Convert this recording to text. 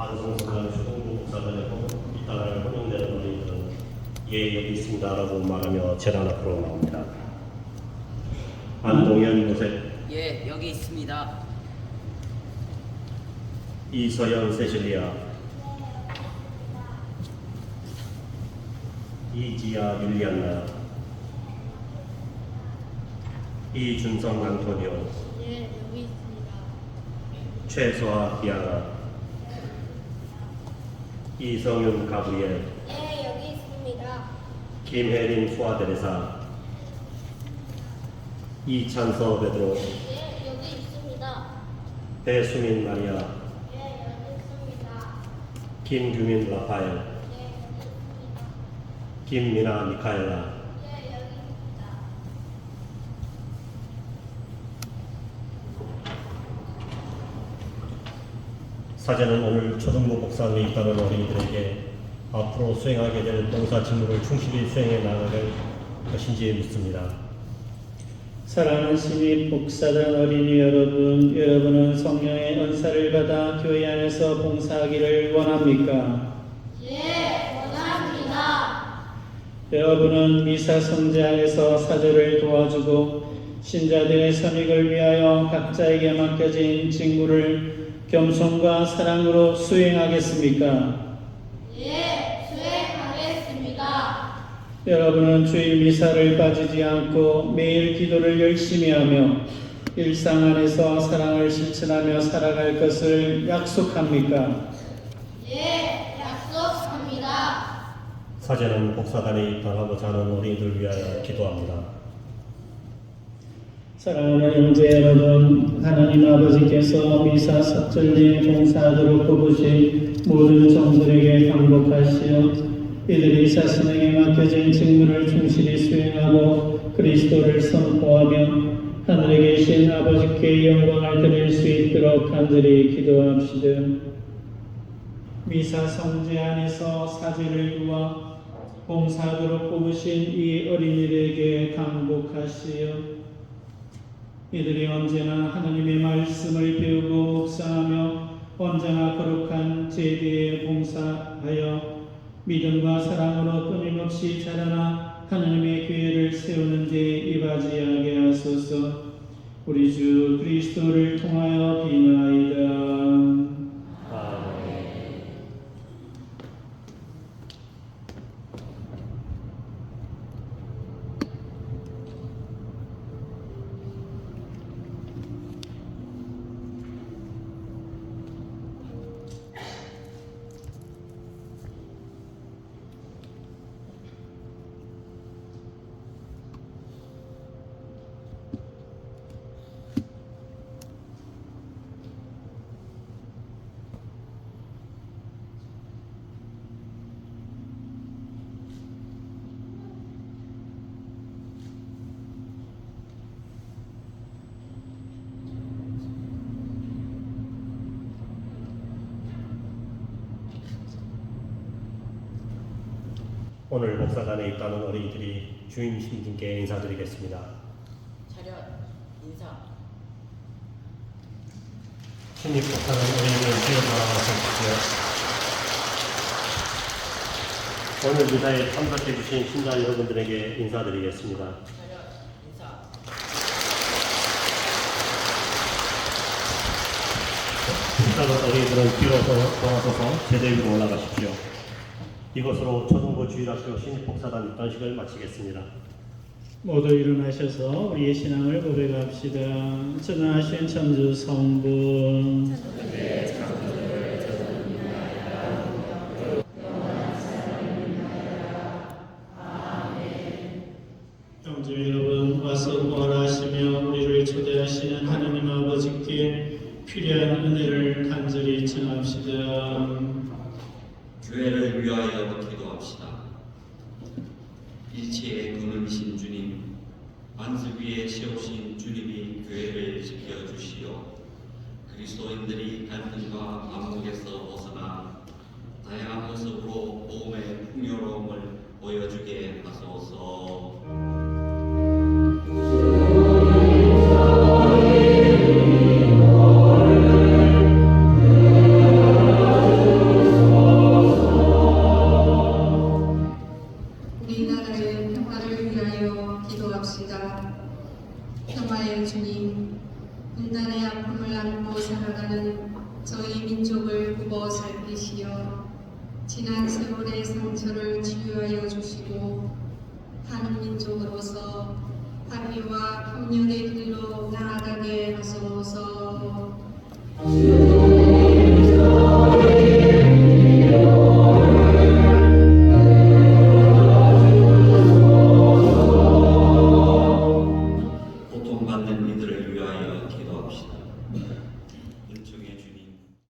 반성성관 초등부 목사단의 이땅을 혼용되는 어린이들은 예 여기 있습니다라고 말하며 재단 앞으로 나옵니다. 안동현 요셉, 예, 여기 있습니다. 이서연 세실리아, 이지아 율리안나, 이준성 안토니오, 예, 여기 있습니다. 최소아 디아나, 이성윤 가브리엘, 예, 여기 있습니다. 김혜린 수아데레사, 이찬서 베드로, 예, 여기 있습니다. 배수민 마리아, 예, 여기 있습니다. 김규민 라파엘, 예, 여기 있습니다. 김미나 미카엘라, 예, 여기 있습니다. 사제는 오늘 초등부 목사에 있다는 어린이들에게 앞으로 수행하게 될 봉사 직무를 충실히 수행해 나갈 것인지 묻습니다. 사랑하는 신입 복사단 어린이 여러분, 여러분은 성령의 은사를 받아 교회 안에서 봉사하기를 원합니까? 예, 원합니다. 여러분은 미사 성제 안에서 사제를 도와주고 신자들의 선익을 위하여 각자에게 맡겨진 직무를 겸손과 사랑으로 수행하겠습니까? 예, 수행하겠습니다. 여러분은 주일 미사를 빠지지 않고 매일 기도를 열심히 하며 일상 안에서 사랑을 실천하며 살아갈 것을 약속합니까? 예, 약속합니다. 사제는 복사단에 입당하고자 하는 어린이들 위하여 기도합니다. 사랑하는 형제 여러분, 하나님 아버지께서 미사 섭절리에 봉사하도록 뽑으신 모든 종들에게 강복하시어 이들이 자신에게 맡겨진 직무를 충실히 수행하고 그리스도를 선포하며 하늘에 계신 아버지께 영광을 드릴 수 있도록 간절히 기도합시다. 미사 성제 안에서 사제를 도와 봉사하도록 뽑으신 이 어린이들에게 강복하시어 이들이 언제나 하나님의 말씀을 배우고 묵상하며 언제나 거룩한 제대에 봉사하여 믿음과 사랑으로 끊임없이 자라나 하나님의 교회를 세우는 데 이바지하게 하소서. 우리 주 그리스도를 통하여 비나이다. 오늘 복사단에 입당하는 어린이들이 주임 신진께 인사드리겠습니다. 차렷, 인사. 신입 복사단 어린이들 뒤로 돌아가십시오. 오늘 미사에 참석해 주신 신자 여러분들에게 인사드리겠습니다. 차렷, 인사. 복사단 어린이들은 뒤로 돌아- 돌아서서 제대 위로 올라가십시오. 이것으로 초등부 주일학교 신입 복사단 입단식을 마치겠습니다. 모두 일어나셔서 우리의 신앙을 고백합시다. 전하신 천주 성부 형제 여러분 와서 부활하시며 우리를 초대하시는 하나님 아버지께 필요한 은혜를 간절히 청합시다. 교회를 위하여 기도합시다. 일체의 근원이신 주님, 반석 위에 세우신 주님이 교회를 지켜주시어 그리스도인들이 갈등과 암묵에서 벗어나 다양한 모습으로 복음의 풍요로움을 보여주게 하소서. 살아가는 저희 민족을 굽어 살피시어 지난 세월의 상처를 치유하여 주시고 한 민족으로서 합의와 협력의 길로 나아가게 하소서.